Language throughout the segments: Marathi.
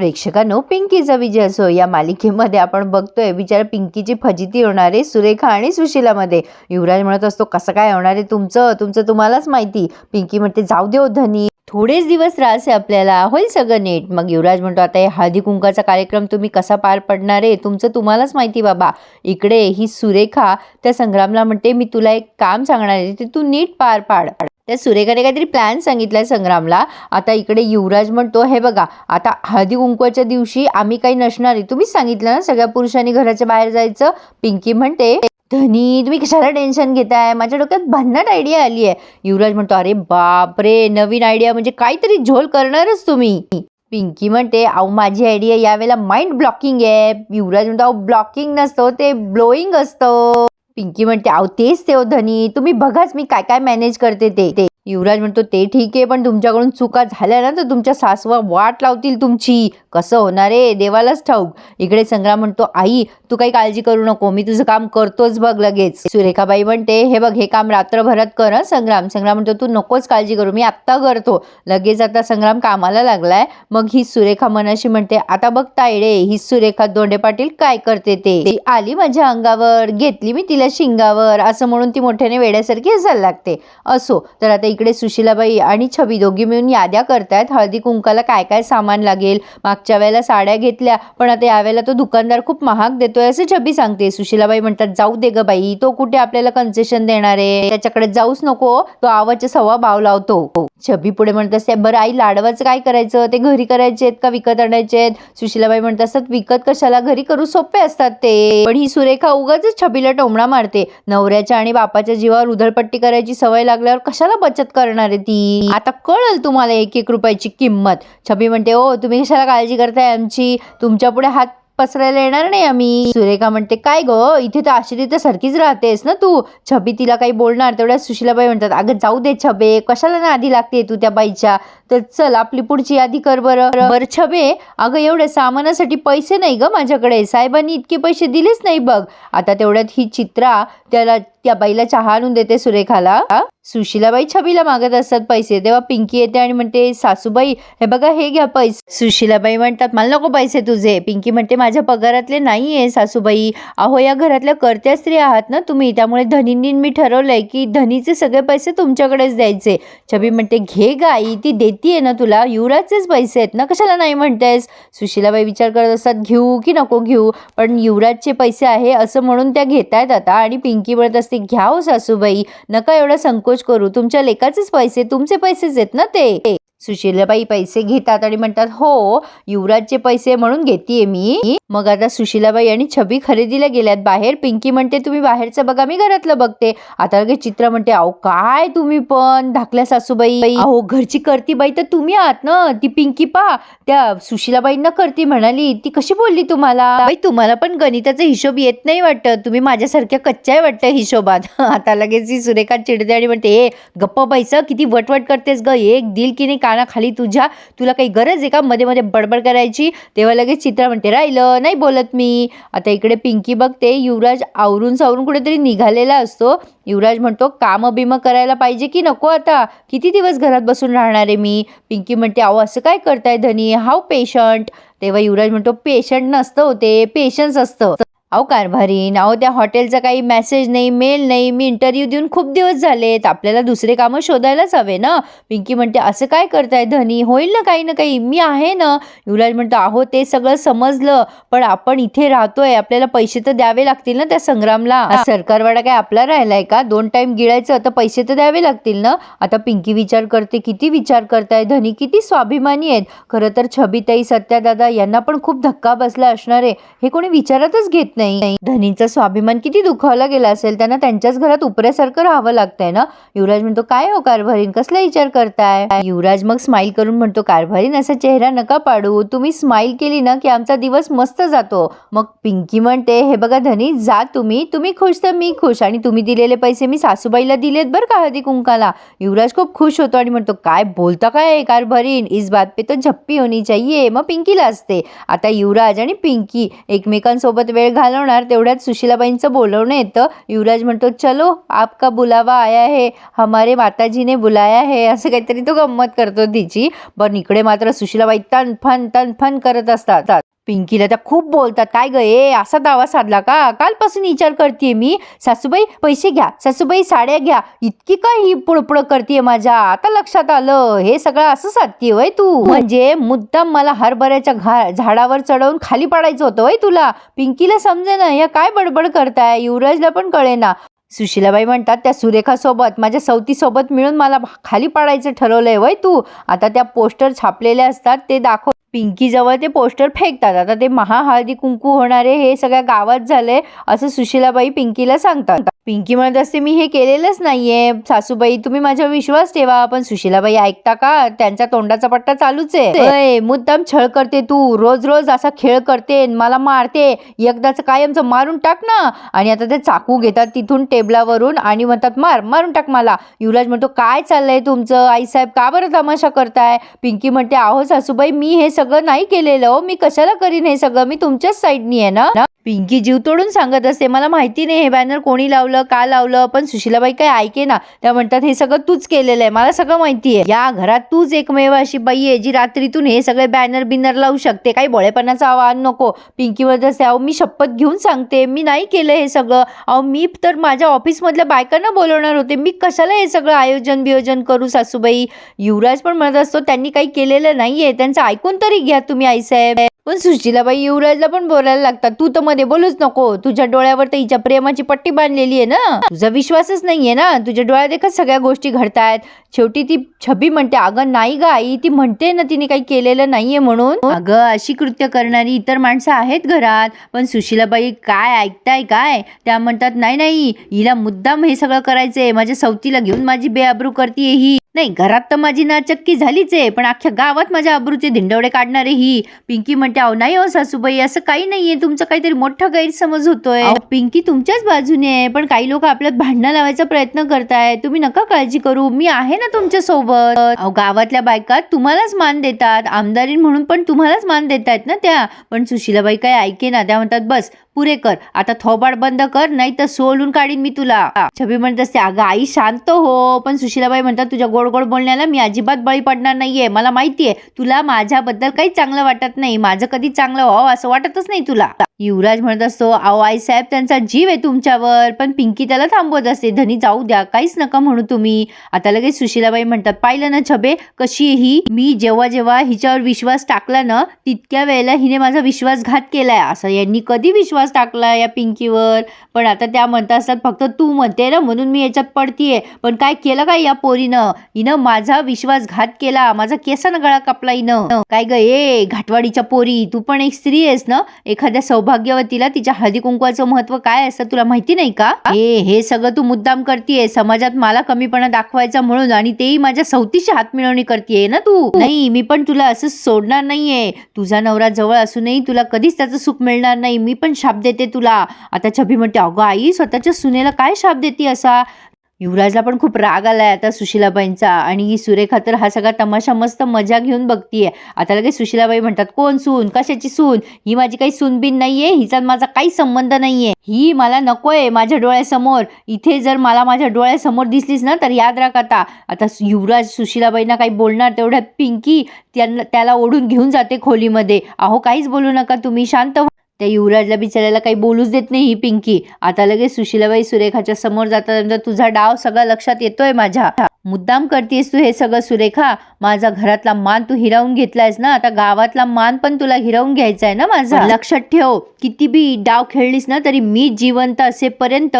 प्रेक्षकांनो पिंकीचा विजय असो या मालिकेमध्ये आपण बघतोय बिचारा पिंकीची फजिती होणार आहे सुरेखा आणि सुशिलामध्ये. युवराज म्हणत असतो कसं काय होणार आहे तुमचं? तुमचं तुम्हालाच माहिती. पिंकी म्हणते जाऊ देऊ धनी थोडेच दिवस त्रास आहे आपल्याला होईल सगळं नीट. मग युवराज म्हणतो आता हे हळदी कुंकाचा कार्यक्रम तुम्ही कसा पार पडणार आहे? तुमचं तुम्हालाच माहिती बाबा. इकडे ही सुरेखा त्या संग्रामला म्हणते मी तुला एक काम सांगणार आहे ते तू नीट पार पाड. त्या सुरेखाने काहीतरी प्लॅन सांगितलाय संग्रामला. आता इकडे युवराज म्हणतो हे बघा आता हळदी कुंकवाच्या दिवशी आम्ही काही नसणार आहे. तुम्हीच सांगितलं ना सगळ्या पुरुषांनी घराच्या बाहेर जायचं? पिंकी म्हणते धनी तुम्ही कशाला टेन्शन घेताय? माझ्या डोक्यात भन्नाट आयडिया आली आहे. युवराज म्हणतो अरे बाप रे नवीन आयडिया म्हणजे काहीतरी झोल करणारच तुम्ही. पिंकी म्हणते अहो माझी आयडिया यावेळेला माइंड ब्लॉकिंग आहे. युवराज म्हणतो अहो ब्लॉकिंग नसतं ते ब्लोईंग असतं. पिंकी म्हणते अहो तेच ते हो धनी तुम्ही बघाच मी काय काय मॅनेज करते ते. ते युवराज म्हणतो ते ठीक आहे पण तुमच्याकडून चुका झाल्या ना तर तुमच्या सासवा वाट लावतील तुमची. कसं होणार आहे? देवालाच ठाऊक. इकडे संग्राम म्हणतो आई तू काही काळजी करू नको मी तुझं काम करतोच बघ लगेच. सुरेखाबाई म्हणते हे बघ हे काम रात्रभरात कर संग्राम. संग्राम म्हणतो तू नकोच काळजी करू मी आत्ता करतो. लगेच आता संग्राम कामाला लागलाय. मग ही सुरेखा मनाशी म्हणते आता बघ तायडे ही सुरेखा दोंडे पाटील काय करते ते आली माझ्या अंगावर घेतली मी तिला. शिंगावर असं म्हणून ती मोठ्याने वेड्यासारखी हसायला लागते. असो तर आता इकडे सुशिलाबाई आणि छबी दोघी मिळून याद्या करतायत. हळदी कुंकाला काय काय सामान लागेल? मागच्या वेळेला साड्या घेतल्या पण आता यावेळेला तो दुकानदार खूप महाग देतोय असं छबी सांगते. सुशिलाबाई म्हणतात जाऊ दे ग बाई तो कुठे आपल्याला कन्सेशन देणार आहे? त्याच्याकडे जाऊच नको तो आवाच्या सव्वा भाव लावतो. छबी पुढे म्हणत असते बरं आई लाडवाचं काय करायचं? ते घरी करायचे आहेत का? विकत आणायचे आहेत? सुशिलाबाई म्हणत असतात विकत कशाला? घरी करू सोपे असतात ते. पण ही सुरेखा उगाच छबीला टोमणा मारते. नवऱ्याच्या आणि बापाच्या जीवावर उधळपट्टी करायची सवय लागल्यावर कशाला बचत करणार आहे ती? आता कळल तुम्हाला एक एक रुपयाची किंमत. छबी म्हणते ओ तुम्ही कशाला काळजी करताय आमची? तुमच्यापुढे हात पसरायला येणार नाही आम्ही. सुरेखा म्हणते काय ग? इथे तर आश्री तर सारखीच राहतेस ना तू? छबी तिला काही बोलणार तेवढ्या सुशिलाबाई म्हणतात अगं जाऊ दे छबे कशाला ना आधी लागते तू त्या बाईच्या? तर चल आपली पुढची यादी कर बरं. बरं छबे अगं एवढ्या सामानासाठी पैसे नाही ग माझ्याकडे. साहेबांनी इतके पैसे दिलेच नाही बघ. आता तेवढ्यात ही चित्रा त्याला त्या बाईला चहा आणून देते सुरेखाला. हा? छबीला मागत असतात पैसे. तेव्हा पिंकी येते आणि म्हणते सासूबाई हे बघा हे घ्या पैसे. सुशीलाबाई म्हणतात मला नको पैसे तुझे. पिंकी म्हणते माझ्या पगारातले नाही आहे सासूबाई. अहो या घरातल्या करत्या स्त्री आहात ना तुम्ही. त्यामुळे धनींनी मी ठरवलंय की धनीचे सगळे पैसे तुमच्याकडेच द्यायचे. छबी म्हणते घे गाई ती देतीये ना तुला. युवराजचेच पैसे आहेत ना. कशाला नाही म्हणतेस? सुशीलाबाई विचार करत असतात घेऊ की नको घेऊ? पण युवराजचे पैसे आहे असं म्हणून त्या घेतायत आता. आणि पिंकी म्हणत असते घ्या हो सासूबाई. नका एवढा संकोच करू. तुमच्या लेकाचेच पैसे तुमचे पैसेच आहेत ना ते? सुशीलाबाई पैसे घेतात आणि म्हणतात हो युवराजचे पैसे म्हणून घेतीये मी. मग आता सुशीलाबाई आणि छबी खरेदीला गेल्यात. बाहेर पिंकी म्हणते तुम्ही बाहेरचं बघा मी घरातलं बघते. आता लगेच चित्र म्हणते अहो काय तुम्ही पण धाकल्या सासूबाई. अहो घरची करती बाई तर तुम्ही आहात ना ती पिंकी पा त्या सुशीलाबाईंना करती म्हणाली ती कशी बोलली तुम्हाला? बाई तुम्हाला पण गणिताचा हिशोब येत नाही वाटतं तुम्ही माझ्यासारख्या कच्च्या आहे वाटतं हिशोबात. आता लगेच ही सुरेखा चिडते आणि म्हणते ए गप्प बाईचं किती वटवट करतेस ग एक दिल की नाही कानाखाली तुझ्या तुला काही गरज आहे का? मध्ये मध्ये बडबड करायची. तेव्हा लगेच चित्रा म्हणते राहिलं नाही बोलत मी. आता इकडे पिंकी बघते युवराज आवरून सावरून कुठेतरी निघालेला असतो. युवराज म्हणतो काम बिम करायला पाहिजे की नको आता? किती दिवस घरात बसून राहणार आहे मी? पिंकी म्हणते अहो असं काय करताय धनी? हाव पेशंट. तेव्हा युवराज म्हणतो पेशंट नसतं होते पेशन्स असतं. अहो कारभारीन अहो त्या हॉटेलचा काही मेसेज नाही मेल नाही. मी इंटरव्ह्यू देऊन खूप दिवस झालेत. आपल्याला दुसरे कामं शोधायलाच हवे ना? पिंकी म्हणते असं काय करताय धनी? होईल ना काही ना काही? मी आहे ना? युवराज म्हणतो अहो ते सगळं समजलं. पण आपण इथे राहतोय. आपल्याला पैसे तर द्यावे लागतील ना त्या संग्रामला? सरकारवाडा काय आपला राहिलाय का? दोन टाइम गिळायचं तर पैसे तर द्यावे लागतील ना? आता पिंकी विचार करते किती विचार करताय धनी? किती स्वाभिमानी आहेत. खरं तर छबीताई सत्यादादा यांना पण खूप धक्का बसला असणार आहे. हे कोणी विचारातच घेत नाही नाही. धनीचा स्वाभिमान किती दुखावला गेला असेल त्यांना त्यांच्याच घरात उपऱ्यासारखं राहावं लागतंय ना? युवराज म्हणतो काय हो कारभारीन? कसला विचार करताय? युवराज मग स्माईल करून म्हणतो कारभारीन असा चेहरा नका पाडू. तुम्ही स्माईल केली ना की आमचा दिवस मस्त जातो. मग पिंकी म्हणते हे बघा धनी जा तुम्ही. तुम्ही खुश तर मी खुश आणि तुम्ही दिलेले पैसे मी सासूबाईला दिलेत बरं का हळदी कुंकाला. युवराज खूप खुश होतो आणि म्हणतो काय बोलता काय कारभारीन? इस बात पे तो झप्पी होनी चाहिए. मग पिंकीला असते. आता युवराज आणि पिंकी एकमेकांसोबत वेळ घाल घालवणार तेवढ्यात सुशीलाबाईंचं बोलवणं येतं. युवराज म्हणतो चलो आपका बुलावा आया है हमारे माताजीने बुलाया है असं काहीतरी तो गंमत करतो तिची. पण इकडे मात्र सुशीलाबाई तन फन तन फन करत असतात. पिंकीला त्या खूप बोलतात. काय ग ए असा दावा साधला का? कालपासून विचार करते मी. सासूबाई पैसे घ्या. सासूबाई साड्या घ्या. इतकी काय ही पुळपुळ करते माझ्या? आता लक्षात आलं. हे सगळं असं साधते वय तू. म्हणजे मुद्दाम मला हरभऱ्याच्या घा झाडावर चढवून खाली पाडायचं होतं वय तुला? पिंकीला समजे ना या काय बडबड करताय? युवराजला पण कळेना. सुशीलाबाई म्हणतात त्या सुरेखासोबत माझ्या सवतीसोबत मिळून मला खाली पाडायचं ठरवलंय वय तू. आता त्या पोस्टर छापलेले असतात ते दाखव पिंकी जवळ ते पोस्टर फेकतात. आता ते महाहळदी कुंकू होणारे हे सगळ्या गावात झाले असं सुशीलाबाई पिंकीला सांगतात. पिंकी म्हणत असते मी हे केलेलंच नाहीये. सासूबाई तुम्ही माझ्यावर विश्वास ठेवा. पण सुशीलाबाई ऐकता का? त्यांच्या तोंडाचा पट्टा चालूच आहे. मुद्दाम छळ करते तू. रोज रोज असा खेळ करते मला मारते. एकदाच कायमचं मारून टाक ना. आणि आता ते चाकू घेतात तिथून टेबलावरून आणि म्हणतात मार मारून टाक मला. युवराज म्हणतो काय चाललंय तुमचं? आईसाहेब का बरं तमाशा करताय? पिंकी म्हणते आहो सासूबाई मी हे सगळं नाही केलेलं हो. मी कशाला करीन हे सगळं? मी तुमच्याच साईडनी आहे ना? पिंकी जीव तोडून सांगत असते मला माहिती नाही हे बॅनर कोणी लावलं? का लावलं? पण सुशीलाबाई काय ऐके ना. त्या म्हणतात हे सगळं तूच केलेलं आहे. मला सगळं माहिती आहे. या घरात तूच एकमेव अशी बाई आहे जी रात्रीतून हे सगळे बॅनर बिनर लावू शकते. काही भोळेपणाचं आवाहन नको. पिंकीवर म्हणत अहो मी शपथ घेऊन सांगते. मी नाही केलं हे सगळं. अहो मी तर माझ्या ऑफिसमधल्या बायकांना बोलवणार होते. मी कशाला हे सगळं आयोजन बियोजन करू सासूबाई? युवराज पण म्हणत असतो त्यांनी काही केलेलं नाहीये. त्यांचं ऐकून तरी घ्या तुम्ही आईसाहेब पण सुशीलाबाई युवराजला पण बोलायला लागतात. तू तर मध्ये बोलूच नको. तुझ्या डोळ्यावर तर हिच्या प्रेमाची पट्टी बांधलेली आहे ना. तुझा विश्वासच नाहीये ना. तुझ्या डोळ्यात एकच सगळ्या गोष्टी घडतायत. शेवटी ती छबी म्हणते अगं नाही ग आई ती म्हणते ना तिने काही केलेलं नाहीये म्हणून. अगं अशी कृत्य करणारी इतर माणसं आहेत घरात. पण सुशीलाबाई काय ऐकताय काय? त्या म्हणतात नाही नाही हिला मुद्दाम हे सगळं करायचंय. माझ्या सवतीला घेऊन माझी बेआबरू करते ही. नाही घरात तर माझी नाचक्की झालीच आहे पण अख्ख्या गावात माझ्या आबरूचे धिंडवडे काढणारे ही. पिंकी म्हणते अहो नाही हो सासूबाई असं काही नाहीये तुमचा काहीतरी मोठा गैरसमज होतोय. पिंकी तुमच्याच बाजूने आहे पण काही लोक आपल्यात भांडणं लावायचा प्रयत्न करताय तुम्ही नका काळजी करू मी आहे ना तुमच्यासोबत अहो गावातल्या बायका तुम्हालाच मान देतात. आमदारीन म्हणून पण तुम्हालाच मान देतायत ना त्या. पण सुशीलाबाई काय ऐके ना त्या म्हणतात बस पुरे कर. आता थोबाड बंद कर नाही तर सोलून काढीन मी तुला. छबी म्हणत असते अगं आई शांत हो. पण सुशीलाबाई म्हणतात तुझ्या गोड गोड बोलण्याला मी अजिबात बळी पडणार नाहीये. मला माहितीये तुला माझ्याबद्दल काही चांगलं वाटत नाही. माझं कधी चांगलं व्हावं असं वाटतच नाही तुला. युवराज म्हणत असतो अहो आई साहेब त्यांचा जीव आहे तुमच्यावर. पण पिंकी त्याला थांबवत असते धनी जाऊ द्या काहीच नका म्हणू तुम्ही. आता लगेच सुशीलाबाई म्हणतात पाहिलं ना छबे कशी आहे ही मी जेव्हा जेव्हा हिच्यावर विश्वास टाकला ना तितक्या वेळेला हिने माझा विश्वासघात केलाय. असं यांनी कधी विश्वास टाकला या पिंकीवर. पण आता त्या म्हणत असतात फक्त तू म्हणते ना म्हणून मी याच्यात पडतीये. पण काय केलं काय या पोरीनं? हिनं माझा विश्वासघात केला. माझा केसानं गळा कापला हिनं. काय ग ए घाटवाडीच्या पोरी तू पण एक स्त्री आहेस ना? एखाद्या सौभाग्यवतीला तिच्या हळदी कुंकवाचं महत्त्व काय असतं तुला माहिती नाही का? ए हे सगळं तू मुद्दाम करतीये. समाजात मला कमीपणा दाखवायचा म्हणून आणि तेही माझ्या सवतीची हात मिळवणी करतीये ना तू? नाही मी पण तुला असं सोडणार नाहीये. तुझा नवरा जवळ असूनही तुला कधीच त्याचं सुख मिळणार नाही. मी पण शाप देते तुला. आता छबी म्हणते अगं आई स्वतःच्या सुनेला काय शाप देते असा? युवराजला पण खूप राग आलाय आता सुशीलाबाईंचा. आणि ही सुरेखा तर हा सगळा तमाशा मस्त मजा घेऊन बघतीये. आता लगेच सुशीलाबाई म्हणतात कोण सून? कशाची सून? ही माझी काही सूनबीन नाहीये. हिचा माझा काही संबंध नाहीये. ही मला नकोय माझ्या डोळ्यासमोर. इथे जर मला माझ्या डोळ्यासमोर दिसलीस ना तर याद राख आता. आता युवराज सुशीलाबाईंना काही बोलणार तेवढ्यात पिंकी त्यांना त्याला ओढून घेऊन जाते खोलीमध्ये. अहो काहीच बोलू नका तुम्ही. शांत त्या युवराजला बिचाऱ्याला काही बोलूच देत नाही ही पिंकी. आता लगेच सुशीलाबाई सुरेखाच्या समोर जातात तुझा डाव सगळा लक्षात येतोय माझ्या. मुद्दाम करतेस तू हे सगळं सुरेखा. माझा घरातला मान तू हिरावून घेतलायस ना? आता गावातला मान पण तुला हिरावून घ्यायचा आहे ना माझा? लक्षात ठेव किती बी डाव खेळलीस ना तरी मी जिवंत असेपर्यंत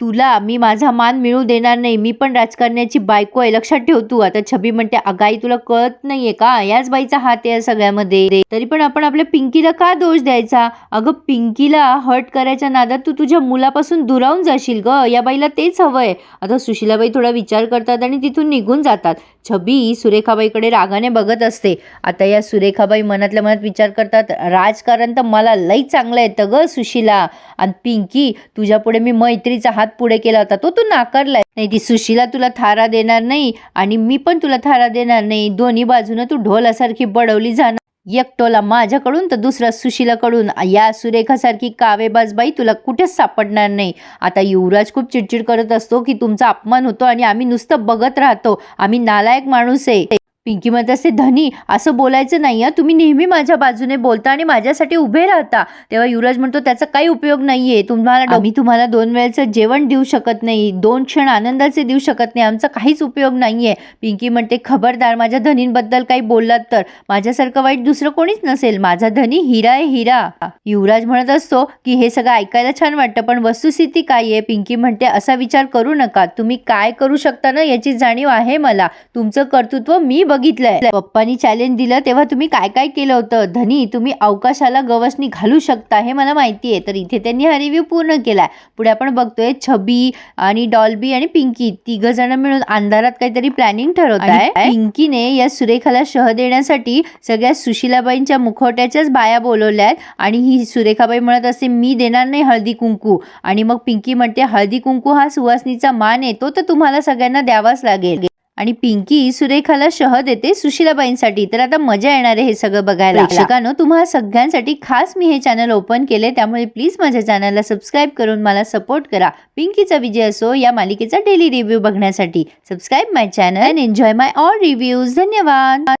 तुला मी माझा मान मिळू देणार नाही मी पण राजकारण्याची बायको आहे. लक्षात ठेव तू. आता छबी म्हणते अगाई तुला कळत नाहीये का? याच बाईचा हात आहे या सगळ्यामध्ये. तरी पण आपण आपल्या पिंकीला का दोष द्यायचा? अगं पिंकीला हर्ट करायच्या नादात तू तुझ्या मुलापासून दुरावून जाशील ग. या बाईला तेच हवंय. आता सुशीलाबाई थोडा विचार करतात आणि तिथून निघून जातात. छबी सुरेखाबाईकडे रागाने बघत असते. आता या सुरेखाबाई मनातल्या मनात विचार करतात राजकारण तर मला लई चांगलं येतं ग सुशीला. आणि पिंकी तुझ्यापुढे मी मैत्रीचा हात पुढे केला होता. तो तू नाकारलाय. नाही ती सुशीला तुला थारा देणार नाही आणि मी पण तुला थारा देणार नाही. दोन्ही बाजूनं तू ढोलासारखी बडवली जाणार. एकटोला माझ्याकडून तर दुसरा सुशिलाकडून. या सुरेखासारखी कावेबाज बाई तुला कुठेच सापडणार नाही. आता युवराज खूप चिडचिड करत असतो की तुमचा अपमान होतो आणि आम्ही नुसतं बघत राहतो. आम्ही नालायक माणूस आहे. पिंकी म्हणत धनी असं बोलायचं नाही आहे तुम्ही नेहमी माझ्या बाजूने बोलता आणि माझ्यासाठी उभे राहता. तेव्हा युवराज म्हणतो त्याचा काही उपयोग नाही आहे तुम्हाला आम्ही तुम्हाला दोन वेळेचं जेवण देऊ शकत नाही. दोन क्षण आनंदाचे देऊ शकत नाही. आमचा काहीच उपयोग नाही आहे पिंकी म्हणते खबरदार माझ्या धनींबद्दल काही बोललात तर? माझ्यासारखं वाईट दुसरं कोणीच नसेल. माझा धनी हिरा आहे हिरा. युवराज म्हणत असतो की हे सगळं ऐकायला छान वाटतं पण वस्तुस्थिती काय आहे? पिंकी म्हणते असा विचार करू नका. तुम्ही काय करू शकता ना याची जाणीव आहे मला. तुमचं कर्तृत्व मी बघितलंय. पप्पानी चॅलेंज दिलं तेव्हा तुम्ही काय काय केलं होतं? धनी तुम्ही अवकाशाला गवसणी घालू शकता हे मला माहिती आहे. तर इथे त्यांनी हा रिव्ह्यू पूर्ण केलाय. पुढे आपण बघतोय छबी आणि डॉल्बी आणि पिंकी तिघ जण मिळून अंधारात काहीतरी प्लॅनिंग ठरवत आहे. पिंकीने या सुरेखाला शह देण्यासाठी सगळ्या सुशिलाबाईंच्या मुखवट्याच्याच बाया बोलवल्या आहेत. आणि ही सुरेखाबाई म्हणत असते मी देणार नाही हळदी कुंकू. आणि मग पिंकी म्हणते हळदी कुंकू हा सुवासनीचा मान येतो तर तुम्हाला सगळ्यांना द्यावाच लागेल. आणि पिंकी सुरेखाला शह देते सुशिलाबाईंसाठी. तर आता मजा येणार आहे हे सगळं बघायला. प्रेक्षकांनो तुम्हाला सगळ्यांसाठी खास मी हे चॅनल ओपन केले. त्यामुळे प्लीज माझ्या चॅनलला सबस्क्राईब करून मला सपोर्ट करा. पिंकीचा विजय असो या मालिकेचा डेली रिव्ह्यू बघण्यासाठी. Subscribe my channel and enjoy my all reviews धन्यवाद.